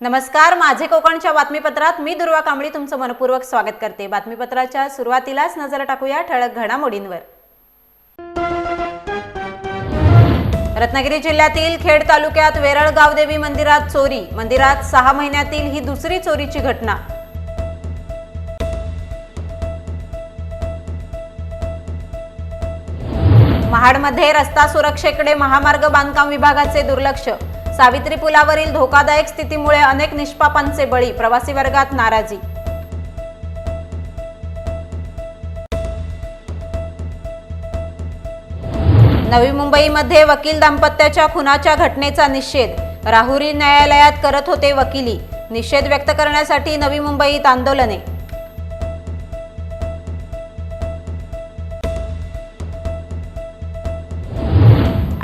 नमस्कार माझे कोकणच्या बातमीपत्रात मी दुर्वा कांबळी तुमचं मनपूर्वक स्वागत करते. बातमीपत्राच्या सुरुवातीलाच नजर टाकूया ठळक घडामोडींवर. रत्नागिरी जिल्ह्यातील खेड तालुक्यात वेरळगावदेवी मंदिरात चोरी. मंदिरात सहा महिन्यातील ही दुसरी चोरीची घटना. महाडमध्ये रस्ता सुरक्षेकडे महामार्ग बांधकाम विभागाचे दुर्लक्ष. सावित्री पुलावरील धोकादायक स्थितीमुळे अनेक निष्पापांचे बळी प्रवासी वर्गात नाराजी. नवी मुंबईमध्ये वकील दाम्पत्याच्या खुनाच्या घटनेचा निषेध. राहुरी न्यायालयात करत होते वकिली. निषेध व्यक्त करण्यासाठी नवी मुंबईत आंदोलने.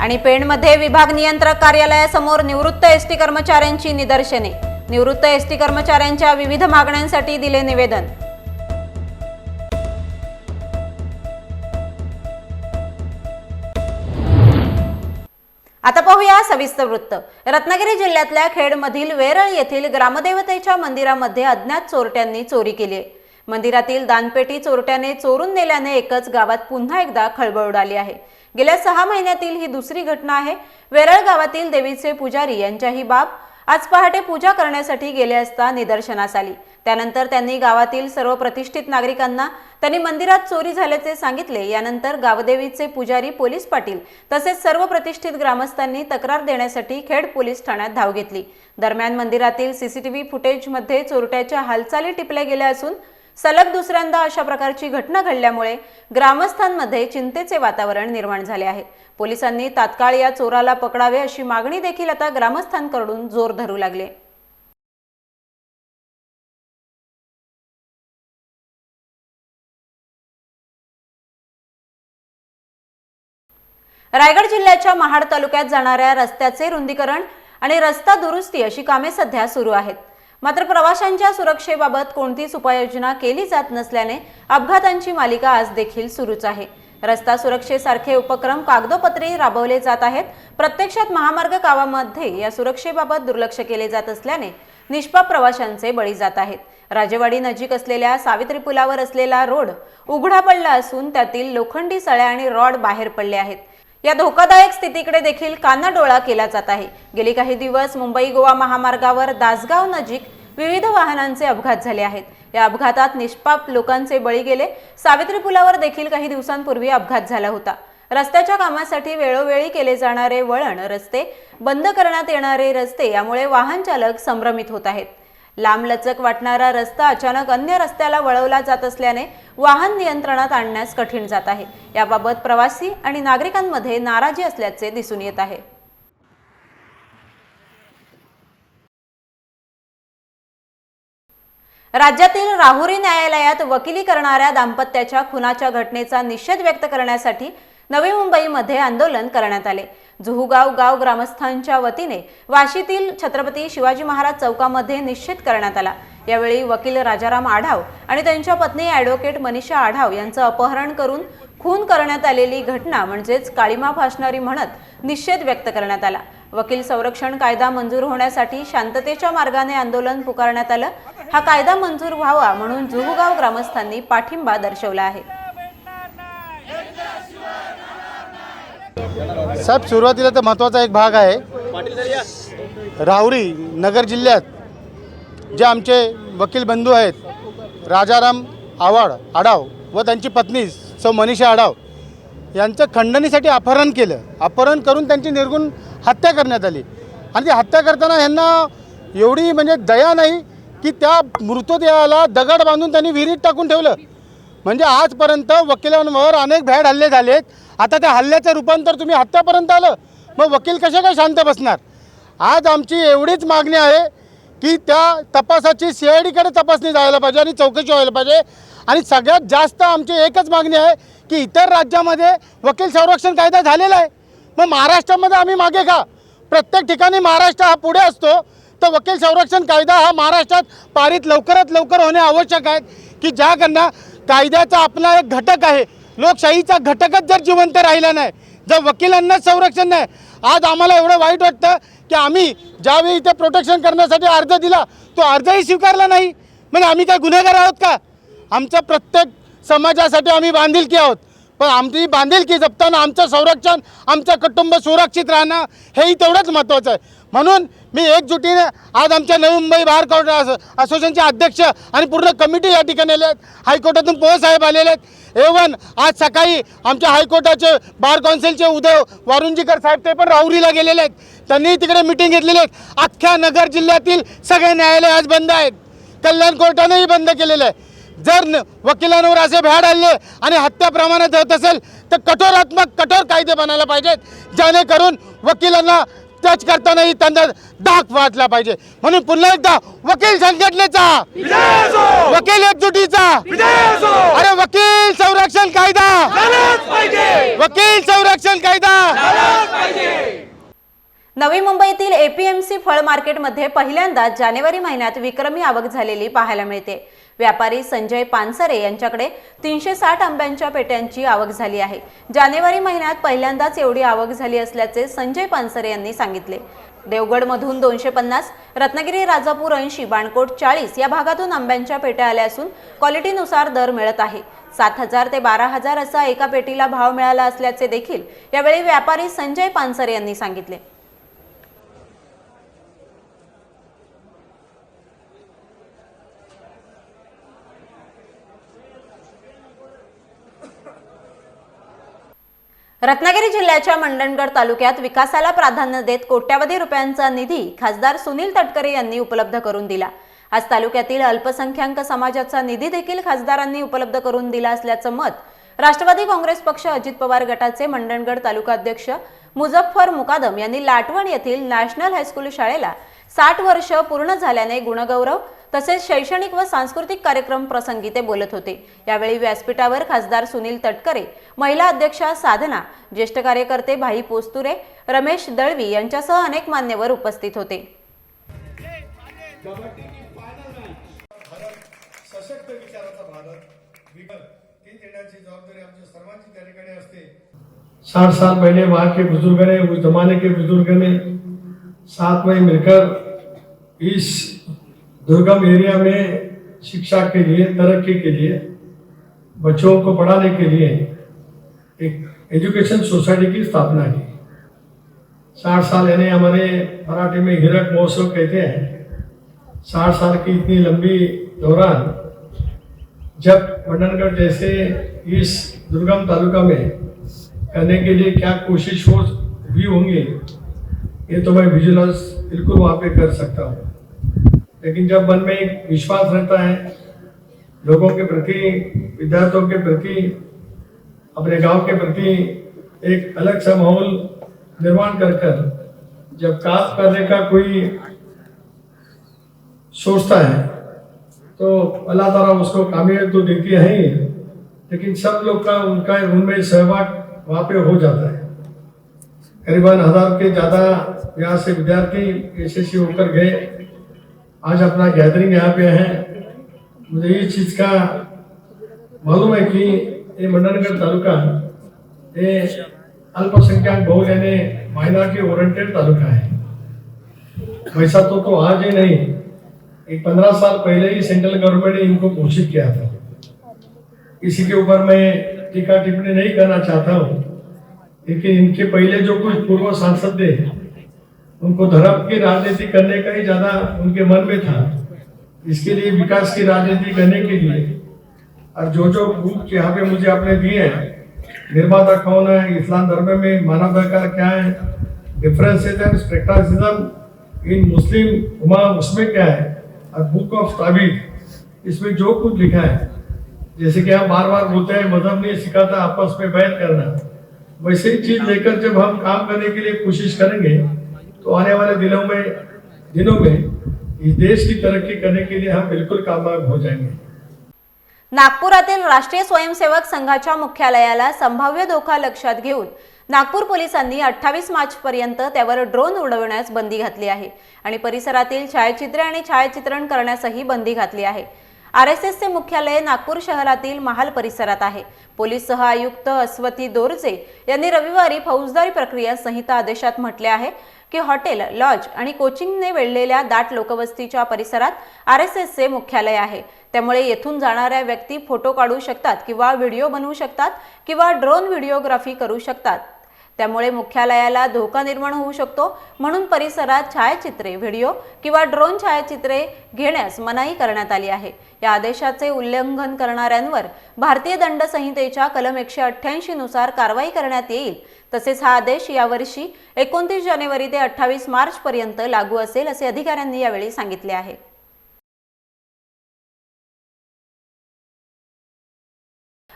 आणि पेणमध्ये विभाग नियंत्रक कार्यालयासमोर निवृत्त एस टी कर्मचाऱ्यांची निदर्शने. निवृत्त एसटी कर्मचाऱ्यांच्या विविध मागण्यांसाठी दिले निवेदन. आता पाहूया सविस्तर वृत्त. रत्नागिरी जिल्ह्यातल्या खेडमधील वेरळ येथील ग्रामदेवतेच्या मंदिरामध्ये अज्ञात चोरट्यांनी चोरी केली आहे. मंदिरातील दानपेटी चोरट्याने चोरून नेल्याने एकच गावात पुन्हा एकदा खळबळ उडाली आहे. गेल्या सहा महिन्यातील ही दुसरी घटना आहे. वेरळ गावातील देवीचे पुजारी यांच्या ही बाब आज पहाटे पूजा करण्यासाठी गेले असता निदर्शनास आली. त्यानंतर त्यांनी गावातील सर्व प्रतिष्ठित नागरिकांना त्यांनी मंदिरात चोरी झाल्याचे सांगितले. यानंतर गावदेवीचे पुजारी पोलीस पाटील तसेच सर्व प्रतिष्ठित ग्रामस्थांनी तक्रार देण्यासाठी खेड पोलीस ठाण्यात धाव घेतली. दरम्यान मंदिरातील सीसीटीव्ही फुटेजमध्ये चोरट्याच्या हालचाली टिपल्या गेल्या असून सलग दुसऱ्यांदा अशा प्रकारची घटना घडल्यामुळे ग्रामस्थांमध्ये चिंतेचे वातावरण निर्माण झाले आहे. पोलिसांनी तात्काळ या चोराला पकडावे अशी मागणी देखील आता ग्रामस्थांकडून जोर धरू लागले. रायगड जिल्ह्याच्या महाड तालुक्यात जाणाऱ्या रस्त्याचे रुंदीकरण आणि रस्ता दुरुस्ती अशी कामे सध्या सुरू आहेत. मात्र प्रवाशांच्या सुरक्षेबाबत कोणतीच उपाययोजना केली जात नसल्याने अपघातांची मालिका आज देखील सुरूच आहे. रस्ता सुरक्षेसारखे उपक्रम कागदोपत्री राबवले जात आहेत. प्रत्यक्षात महामार्ग गावामध्ये या सुरक्षेबाबत दुर्लक्ष केले जात असल्याने निष्पाप प्रवाशांचे बळी जात आहेत. राजेवाडी नजीक असलेल्या सावित्री पुलावर असलेला रोड उघडा पडला असून त्यातील लोखंडी सळ्या आणि रॉड बाहेर पडले आहेत. या धोकादायक स्थितीकडे देखील कानाडोळा केला जात आहे. गेले काही दिवस मुंबई गोवा महामार्गावर दासगाव नजीक विविध वाहनांचे अपघात झाले आहेत. या अपघातात निष्पाप लोकांचे बळी गेले. सावित्री पुलावर देखील काही दिवसांपूर्वी अपघात झाला होता. रस्त्याच्या कामासाठी वेळोवेळी केले जाणारे वळण रस्ते बंद करण्यात येणारे रस्ते यामुळे वाहन चालक संभ्रमित होत आहेत. लांबलचक वाटणारा रस्ता अचानक अन्य रस्त्याला वळवला जात असल्याने वाहन नियंत्रणात आणण्यास कठीण जात आहे. याबाबत प्रवासी आणि नागरिकांमध्ये नाराजी असल्याचे दिसून येत आहे. राज्यातील राहुरी न्यायालयात वकिली करणाऱ्या दाम्पत्याच्या खुनाच्या घटनेचा निषेध व्यक्त करण्यासाठी नवी मुंबईमध्ये आंदोलन करण्यात आले. जुहुगाव गाव ग्रामस्थांच्या वतीने वाशीतील छत्रपती शिवाजी महाराज चौकामध्ये निश्चित करण्यात आला. यावेळी वकील राजाराम आढाव आणि त्यांच्या पत्नी ॲडव्होकेट मनीषा आढाव यांचं अपहरण करून खून करण्यात आलेली घटना म्हणजेच काळीमा फासणारी म्हणत निषेध व्यक्त करण्यात आला. वकील संरक्षण कायदा मंजूर होण्यासाठी शांततेच्या मार्गाने आंदोलन पुकारण्यात आलं. हा कायदा मंजूर व्हावा म्हणून जुहुगाव ग्रामस्थांनी पाठिंबा दर्शवला आहे. साहेब सुरुवातीला तर महत्त्वाचा एक भाग आहे. राहुरी नगर जिल्ह्यात जे आमचे वकील बंधू आहेत राजाराम आवाड आडाव व त्यांची पत्नी सौ मनीषा आडाव यांचं खंडणीसाठी अपहरण केलं. अपहरण करून त्यांची निर्गुण हत्या करण्यात आली. आणि ती हत्या करताना यांना एवढी म्हणजे दया नाही की त्या मृतदेहाला दगड बांधून त्यांनी विहिरीत टाकून ठेवलं. म्हणजे आजपर्यंत वकिलांवर अनेक भ्याड हल्ले झालेत. आता त्या हल्ल्याचं रूपांतर तुम्ही हत्यापर्यंत आलं. मग वकील कसे काय शांत बसणार? आज आमची एवढीच मागणी आहे की त्या तपासाची सी आय डीकडे तपासणी जायला पाहिजे आणि चौकशी व्हायला पाहिजे. आणि सगळ्यात जास्त आमची एकच मागणी आहे की इतर राज्यामध्ये वकील संरक्षण कायदा झालेला आहे. मग महाराष्ट्रामध्ये आम्ही मागे का? प्रत्येक ठिकाणी महाराष्ट्र हा पुढे असतो. तर वकील संरक्षण कायदा हा महाराष्ट्रात पारित लवकरात लवकर होणे आवश्यक आहे. की ज्याकडनं कायद्याचा आपला एक घटक आहे. लोकशाहीचा घटकच जर जिवंत राहिला नाही जर वकिलांनाच संरक्षण नाही आज आम्हाला एवढं वाईट वाटतं की आम्ही ज्यावेळी इथे प्रोटेक्शन करण्यासाठी अर्ज दिला तो अर्जही स्वीकारला नाही. म्हणजे आम्ही काय गुन्हेगार आहोत का? आमच्या प्रत्येक समाजासाठी आम्ही बांधिलकी आहोत. पण आमची बांधिलकी जपताना आमचं संरक्षण आमचं कुटुंब सुरक्षित राहणं हेही तेवढंच महत्त्वाचं आहे. म्हणून मी एकजुटीने आज आमच्या नवी मुंबई बार कोर्ट असो- असोसिएशनचे अध्यक्ष आणि पूर्ण कमिटी या ठिकाणी आले आहेत. हायकोर्टातून पोहसाहेब आलेले आहेत. एवन आज सकाळी आमच्या हायकोर्टाचे बार काउन्सिलचे उदय वारुंजीकर साहेब ते पण राहुरीला गेलेले आहेत. त्यांनी तिकडे मिटिंग घेतलेली आहेत. अख्ख्या नगर जिल्ह्यातील सगळे न्यायालय आज बंद आहेत. कल्याण कोर्टानेही बंद केलेलं आहे. जर न वकिलांवर असे भ्याड आले आणि हत्या प्रमाणात होत असेल तर कठोरात्मक कठोर कायदे बनायला पाहिजेत. जेणेकरून वकिलांना टच करतानाही त्यांना दाग वाचला पाहिजे. म्हणून पुन्हा एकदा वकील संघटनेचा. वकील एकजुटीचा. अरे वकील संरक्षण कायदा. वकील संरक्षण कायदा. नवी मुंबईतील एपीएमसी फळ मार्केटमध्ये पहिल्यांदाच जानेवारी महिन्यात विक्रमी आवक झालेली पाहायला मिळते. व्यापारी संजय पानसरे यांच्याकडे तीनशे साठ आंब्यांच्या पेट्यांची आवक झाली आहे. जानेवारी महिन्यात पहिल्यांदाच एवढी आवक झाली असल्याचे संजय पानसरे यांनी सांगितले. देवगडमधून दोनशे पन्नास रत्नागिरी राजापूर ऐंशी बाणकोट चाळीस या भागातून आंब्यांच्या पेट्या आल्या असून क्वालिटीनुसार दर मिळत आहे. सात हजार ते बारा हजार असा एका पेटीला भाव मिळाला असल्याचे देखील यावेळी व्यापारी संजय पानसरे यांनी सांगितले. रत्नागिरी जिल्ह्याच्या मंडणगड तालुक्यात विकासाला प्राधान्य देत कोट्यावधी रुपयांचा निधी खासदार सुनील तटकरे यांनी उपलब्ध करून दिला. आज तालुक्यातील अल्पसंख्याक समाजाचा निधी देखील खासदारांनी उपलब्ध करून दिला असल्याचं मत राष्ट्रवादी काँग्रेस पक्ष अजित पवार गटाचे मंडणगड तालुका अध्यक्ष मुझफ्फर मुकादम यांनी लाटवण येथील नॅशनल हायस्कूल शाळेला साठ वर्ष पूर्ण झाल्याने गुणगौरव तसेच शैक्षणिक व सांस्कृतिक कार्यक्रम प्रसंगी ते बोलत होते. यावेळी व्यासपीठावर खासदार सुनील तटकरे महिला अध्यक्षा साधना ज्येष्ठ कार्यकर्ते भाई पोस्तुरे रमेश दळवी यांच्यासह अनेक मान्यवर उपस्थित होते. सशक्त विचाराचा भारत. विकल ती देण्याची जबाबदारी आमच्या सर्वांची त्या ठिकाणी असते. साठ साल पहले वहाँ के बुजुर्ग ने उस जमाने के बुजुर्ग ने साथ में मिलकर इस दुर्गम एरिया में शिक्षा के लिए, तरक्की के लिए, बच्चों को पढ़ाने के लिए एक एजुकेशन सोसाइटी की स्थापना की। साठ साल यानी हमारे मराठी में हिरक महोत्सव कहते हैं। साठ साल की इतनी लंबी दौरान जब मंडनगढ़ जैसे इस दुर्गम तालुका में करने के लिए क्या कोशिश हो हुई होंगी, ये तो मैं विजिलेंस बिल्कुल वहाँ पे कर सकता हूँ। लेकिन जब मन में एक विश्वास रहता है, लोगों के प्रति, विद्यार्थियों के प्रति, अपने गाँव के प्रति एक अलग सा माहौल निर्माण कर कर, जब काम करने का कोई सोचता है तो अल्लाह ताला उसको कामयाबी तो देती है ही, लेकिन सब लोग का, उनका उनमें सहभाग वहाँ पे हो जाता है। करीबन हज़ार के ज़्यादा यहाँ से विद्यार्थी एस होकर गए। आज अपना गैदरिंग यहाँ पे है। मुझे इस चीज़ का मालूम है कि ये मंडनगढ़ तालुका ये अल्पसंख्यक बहुल यानी माइनॉरिटी ओरिएंटेड तालुका है। वैसा तो तो आज ही नहीं, एक पंद्रह साल पहले ही सेंट्रल गवर्नमेंट ने इनको घोषित किया था। इसी के ऊपर मैं टीका टिप्पणी नहीं करना चाहता हूँ। लेकिन इनके पहले जो कुछ पूर्व सांसद थे उनको धर्म की राजनीति करने का ही ज़्यादा उनके मन में था। इसके लिए विकास की राजनीति करने के लिए। और जो जो बुक यहाँ पे मुझे आपने दिए हैं, निर्माता कौन है, इस्लाम धर्म में मानवाधिकार क्या है डिफरेंसेस एंड इन मुस्लिम उमा उसमें क्या है, और बुक ऑफ़ ताबीर इसमें जो कुछ लिखा है। जैसे कि हम बार बार बोलते हैं, मज़हब ने सिखाता, आपस में बैन करना। वैसे ही चीज़ लेकर जब हम काम करने के लिए कोशिश करेंगे तो आने वाले दिनों में दिनों में इस देश की तरक्की करने के लिए हम बिल्कुल कामयाब हो जाएंगे। नागपुरातील राष्ट्रीय स्वयंसेवक संघाच्या मुख्यालयाला संभाव्य धोका लक्षात घेऊन नागपूर पोलिसांनी अठ्ठावीस मार्चपर्यंत त्यावर ड्रोन उडवण्यास बंदी घातली आहे आणि परिसरातील छायाचित्रे आणि छायाचित्रण करण्यासही बंदी घातली आहे. आर एस एसचे मुख्यालय नागपूर शहरातील महाल परिसरात आहे. पोलीस सह आयुक्त अस्वती दोरजे यांनी रविवारी फौजदारी प्रक्रिया संहिता आदेशात म्हटले आहे. की हॉटेल लॉज आणि कोचिंगने वेढलेल्या दाट लोकवस्तीच्या परिसरात आर एस एसचे मुख्यालय आहे. त्यामुळे येथून जाणाऱ्या व्यक्ती फोटो काढू शकतात किंवा व्हिडिओ बनवू शकतात किंवा ड्रोन व्हिडिओग्राफी करू शकतात. त्यामुळे मुख्यालयाला धोका निर्माण होऊ शकतो. म्हणून परिसरात छायाचित्रे व्हिडिओ किंवा ड्रोन छायाचित्रे घेण्यास मनाई करण्यात आली आहे. या आदेशाचे उल्लंघन करणाऱ्यांवर भारतीय दंड संहितेच्या कलम एकशे अठ्ठ्याऐंशी नुसार कारवाई करण्यात येईल. तसेच हा आदेश यावर्षी एकोणतीस जानेवारी ते अठ्ठावीस मार्च पर्यंत लागू असेल असे अधिकाऱ्यांनी यावेळी सांगितले आहे.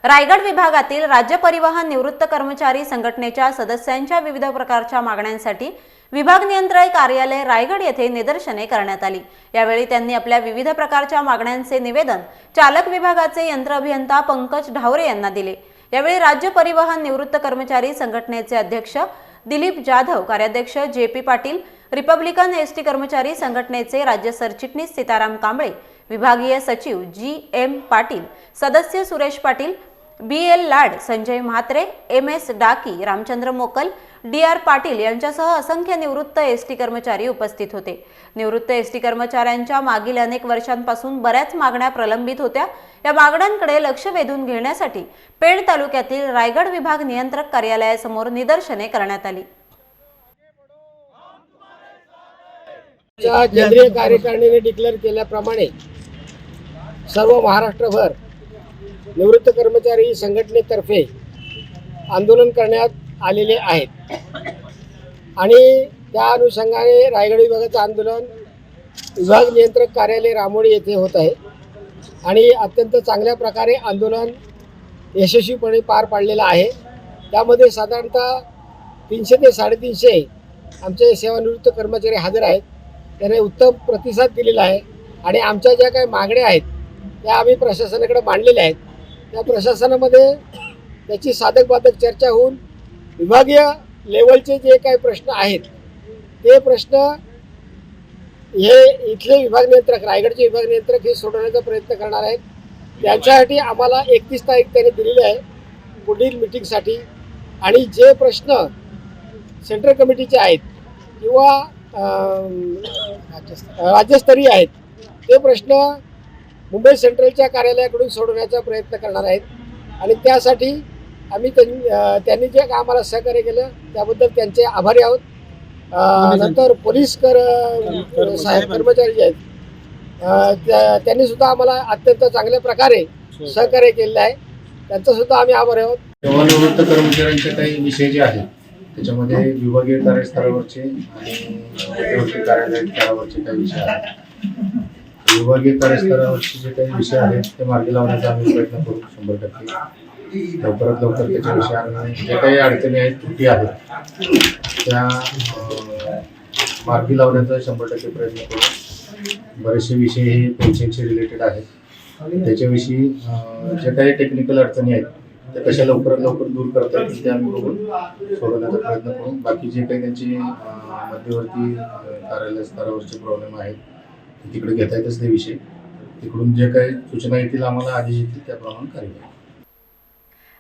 रायगड विभागातील राज्य परिवहन निवृत्त कर्मचारी संघटनेच्या सदस्यांच्या विविध प्रकारच्या मागण्यांसाठी विभाग नियंत्रण कार्यालय रायगड येथे निदर्शने करण्यात आली. यावेळी त्यांनी आपल्या विविध प्रकारच्या मागण्यांचे निवेदन चालक विभागाचे यंत्र अभियंता पंकज ढावरे यांना दिले. यावेळी राज्य परिवहन निवृत्त कर्मचारी संघटनेचे अध्यक्ष दिलीप जाधव कार्याध्यक्ष J P Patil republican S T कर्मचारी संघटनेचे राज्य सरचिटणीस सीताराम कांबळे विभागीय सचिव जी एम पाटील सदस्य Suresh Patil B L Lad Sanjay Mhatre M S Daki Ramchandra Mokal D R Patil यांच्यासह असंख्य निवृत्त एस टी कर्मचारी उपस्थित होते. निवृत्त एस टी कर्मचाऱ्यांच्या मागील अनेक वर्षांपासून बऱ्याच मागण्या प्रलंबित होत्या. या मागण्यांकडे लक्ष वेधून घेण्यासाठी पेड तालुक्यातील रायगड विभाग नियंत्रक कार्यालयासमोर निदर्शने करण्यात आली. केंद्रीय कार्यकारिणीने डिक्लेअर केल्याप्रमाणे सर्व महाराष्ट्रभर निवृत्त कर्मचारी संघटनेतर्फे आंदोलन करण्यात आलेले आहेत. आणि त्या अनुषंगाने रायगड विभागाचं आंदोलन विभाग नियंत्रक कार्यालय रामोडी येथे होत आहे. आणि अत्यंत चांगल्या प्रकारे आंदोलन यशस्वीपणे पार पाडलेलं आहे. त्यामध्ये साधारणतः तीनशे ते साडेतीनशे आमचे सेवानिवृत्त कर्मचारी हजर आहेत. त्याने उत्तम प्रतिसाद दिलेला आहे. आणि आमच्या ज्या काही मागण्या आहेत त्या आम्ही प्रशासनाकडे मांडलेल्या आहेत. त्या प्रशासनामध्ये त्याची साधक बाधक चर्चा होऊन विभागीय लेवलचे जे काही प्रश्न आहेत ते प्रश्न हे इथले विभाग नियंत्रक रायगडचे विभाग नियंत्रक हे सोडवण्याचा प्रयत्न करणार आहेत. त्यांच्यासाठी आम्हाला एकतीस तारीख त्यांनी दिलेली आहे पुढील मिटिंगसाठी. आणि जे प्रश्न सेंट्रल कमिटीचे आहेत किंवा राज्यस्तरीय आहेत ते प्रश्न मुंबई सेंट्रलच्या कार्यालयाकडून सोडवण्याचा प्रयत्न करणार आहेत. आणि त्यासाठी आम्ही त्यांनी जे काय आम्हाला सहकार्य केलं त्याबद्दल त्यांचे आभारी आहोत. नंतर पोलीस कर साहेब कर्मचारी जे आहेत त्यांनी सुद्धा आम्हाला अत्यंत चांगल्या प्रकारे सहकार्य. केलेलं आहे. त्यांचा सुद्धा आम्ही आभारी आहोत. सेवानिवृत्त कर्मचाऱ्यांचे काही विषय जे आहेत त्याच्यामध्ये विभागीय कार्यस्तरावरचे आणि कार्यालय स्तरावरचे काही विषय आहेत. विभागीय कार्यस्तरावरचे जे काही विषय आहेत ते मार्गी लावण्याचा आम्ही प्रयत्न करू शंभर टक्के. लवकरात लवकर त्याच्या विषयाने जे काही अडचणी आहेत त्रुटी आहेत त्या मार्गी लावण्याचा शंभर टक्के प्रयत्न करू. बरेचसे विषय हे पेन्शनचे रिलेटेड आहेत. त्याच्याविषयी जे काही टेक्निकल अडचणी आहेत त्या कशा लवकरात लवकर दूर करता येतील ते आम्ही बघून सोडवण्याचा प्रयत्न करू. बाकी जे काही त्यांचे मध्यवर्ती कार्यालय स्तरावरचे प्रॉब्लेम आहेत तिकडे घेता येतच ते विषय. तिकडून जे काही सूचना येतील आम्हाला आदेश येतील त्याप्रमाणे कार्यवाही.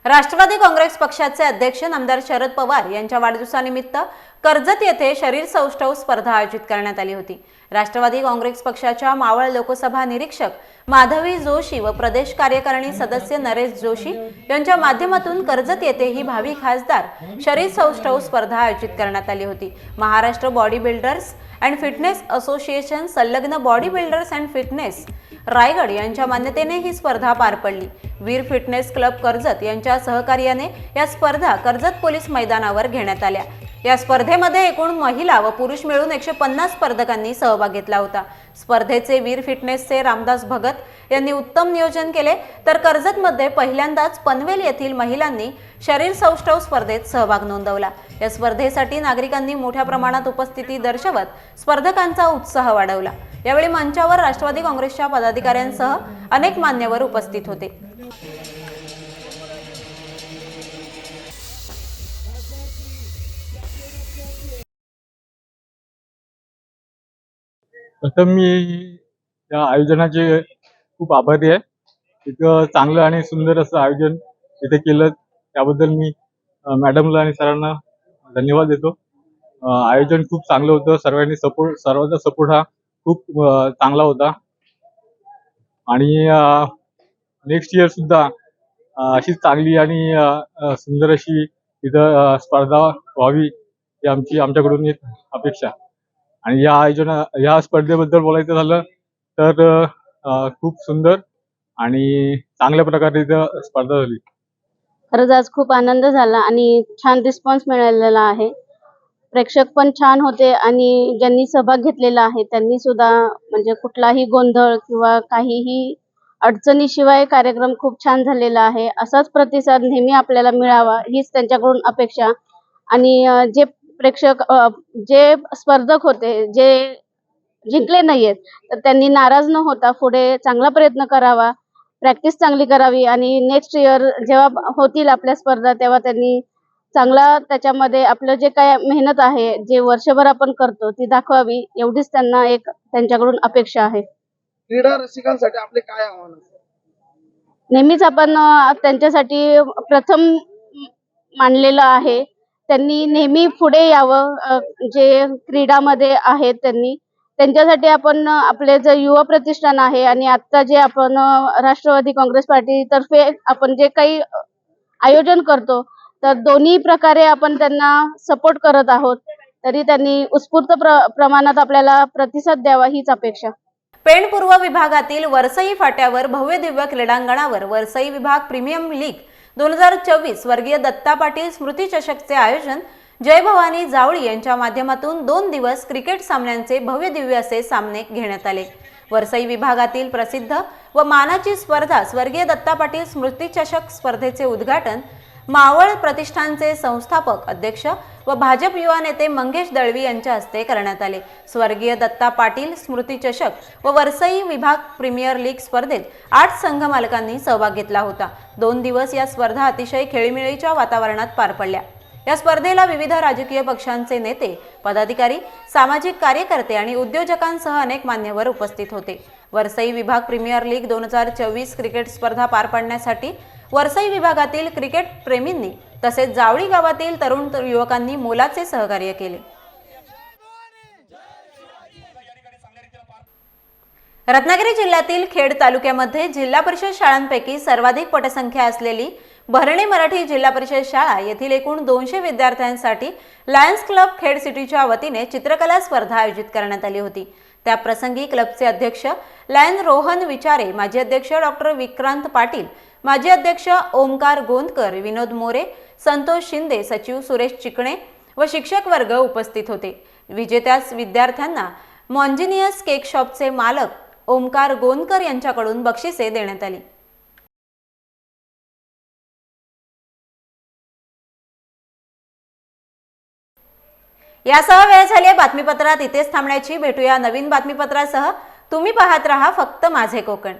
राष्ट्रवादी काँग्रेस पक्षाचे अध्यक्ष नामदार शरद पवार यांच्या वाढदिवसानिमित्त कर्जत येथे शरीर सौष्ठव स्पर्धा आयोजित करण्यात आली होती. राष्ट्रवादी काँग्रेस पक्षाच्या मावळ लोकसभा निरीक्षक माधवी जोशी व प्रदेश कार्यकारिणी सदस्य नरेश जोशी यांच्या माध्यमातून कर्जत येथे ही भावी खासदार शरीर सौष्ठव स्पर्धा आयोजित करण्यात आली होती. Maharashtra body builders and fitness association संलग्न body builders and fitness Raigad यांच्या मान्यतेने ही स्पर्धा पार पडली. वीर फिटनेस क्लब कर्जत यांच्या सहकार्याने या स्पर्धा कर्जत पोलीस मैदानावर घेण्यात आल्या. या स्पर्धेमध्ये एकूण महिला व पुरुष मिळून एकशे पन्नास स्पर्धकांनी सहभाग घेतला होता. स्पर्धेचे वीर फिटनेसचे रामदास भगत यांनी उत्तम नियोजन केले तर कर्जतमध्ये पहिल्यांदाच पनवेल येथील महिलांनी शरीर सौष्ठव स्पर्धेत सहभाग नोंदवला. या स्पर्धेसाठी नागरिकांनी मोठ्या प्रमाणात उपस्थिती दर्शवत स्पर्धकांचा उत्साह वाढवला. यावेळी मंचावर राष्ट्रवादी काँग्रेसच्या पदाधिकाऱ्यांसह अनेक मान्यवर उपस्थित होते. प्रथम मी या आयोजनाचे खूप आभारी आहे. इथं चांगलं आणि सुंदर असं आयोजन इथे केलं. त्याबद्दल मी मॅडमला आणि सरांना धन्यवाद देतो. आयोजन खूप चांगलं होतं. सर्वांनी सपोर्ट सर्वांचा सपोर्ट हा खूप चांगला होता. आणि नेक्स्ट इयर सुद्धा अशीच चांगली आणि सुंदर अशी इथं स्पर्धा व्हावी ही आमची आमच्याकडून एक अपेक्षा. आणि या आयोजना या स्पर्धेबद्दल बोलायचं झालं तर खूप सुंदर आणि चांगल्या प्रकारे इथं स्पर्धा झाली. खरंच आज खूप आनंद झाला आणि छान रिस्पॉन्स मिळालेला आहे. प्रेक्षक पण छान होते आणि ज्यांनी सहभाग घेतलेला आहे त्यांनी सुद्धा म्हणजे कुठलाही गोंधळ किंवा काहीही अडचणीशिवाय कार्यक्रम खूप छान झालेला आहे. असाच प्रतिसाद नेहमी आपल्याला मिळावा हीच त्यांच्याकडून अपेक्षा. आणि जे प्रेक्षक जे स्पर्धक होते जे जिंकले नाहीयेत तर त्यांनी नाराज न होता पुढे चांगला प्रयत्न करावा प्रॅक्टिस चांगली करावी आणि नेक्स्ट इयर जेव्हा होतील आपल्या स्पर्धा तेव्हा त्यांनी चांगला त्याच्यामध्ये आपलं जे काय मेहनत आहे जे वर्षभर आपण करतो ती दाखवावी एवढीच त्यांना एक त्यांच्याकडून अपेक्षा आहे. क्रीडा रसिकांसाठी आपले काय आव्हान नेहमीच आपण त्यांच्यासाठी प्रथम मानलेलं आहे. त्यांनी नेहमी पुढे यावं जे क्रीडामध्ये आहेत त्यांनी. त्यांच्यासाठी आपण आपले जे युवा प्रतिष्ठान आहे आणि आता जे आपण राष्ट्रवादी काँग्रेस पार्टीतर्फे आपण जे काही आयोजन करतो तर दोन्ही प्रकारे आपण त्यांना सपोर्ट करत आहोत. तरी त्यांनी उत्स्फूर्त प्र प्रमाणात आपल्याला प्रतिसाद द्यावा हीच अपेक्षा. पेण पूर्व विभागातील वरसई फाट्यावर भव्य दिव्य क्रीडांगणावर वरसई विभाग प्रीमियम लीग दोन हजार चोवीस वर्गीय दत्ता पाटील स्मृती चषकचे आयोजन जय भवानी जावळी यांच्या माध्यमातून दोन दिवस क्रिकेट सामन्यांचे भव्य दिव्य असे सामने घेण्यात आले. वरसई विभागातील प्रसिद्ध व मानाची स्पर्धा स्वर्गीय दत्ता पाटील स्मृती चषक स्पर्धेचे उद्घाटन मावळ प्रतिष्ठानचे संस्थापक अध्यक्ष व भाजप युवा नेते मंगेश दळवी यांच्या हस्ते करण्यात आले. स्वर्गीय दत्ता पाटील स्मृती चषक व वरसई विभाग प्रीमियर लीग स्पर्धेत आठ संघ मालकांनी सहभाग घेतला होता. दोन दिवस या स्पर्धा अतिशय खेळीमेळीच्या वातावरणात पार पडल्या. या स्पर्धेला विविध राजकीय पक्षांचे नेते पदाधिकारी सामाजिक कार्यकर्ते आणि उद्योजकांसह अनेक मान्यवर उपस्थित होते. वरसई विभाग प्रीमियर लीग दोन हजार चोवीस क्रिकेट स्पर्धा पार पाडण्यासाठी वरसई विभागातील क्रिकेट प्रेमींनी तसेच जावळी गावातील तरुण युवकांनी मोलाचे सहकार्य केले. रत्नागिरी जिल्ह्यातील खेड तालुक्यामध्ये जिल्हा परिषद शाळांपैकी सर्वाधिक पटसंख्या असलेली भरणे मराठी जिल्हा परिषद शाळा येथील एकूण दोनशे विद्यार्थ्यांसाठी लायन्स क्लब खेड सिटीच्या वतीने चित्रकला स्पर्धा आयोजित करण्यात आली होती. त्या प्रसंगी क्लबचे अध्यक्ष लायन रोहन विचारे माजी अध्यक्ष डॉक्टर विक्रांत पाटील माजी अध्यक्ष ओमकार गोंदकर विनोद मोरे संतोष शिंदे सचिव सुरेश चिकणे व शिक्षक वर्ग उपस्थित होते. विजेत्या विद्यार्थ्यांना मॉन्जिनियस केक शॉपचे मालक ओमकार गोंदकर यांच्याकडून बक्षिसे देण्यात आली. यासह वेळ झाली बातमीपत्रात. इथेच थांबण्याची. भेटूया नवीन बातमीपत्रासह. तुम्ही पाहत रहा फक्त माझे कोकण.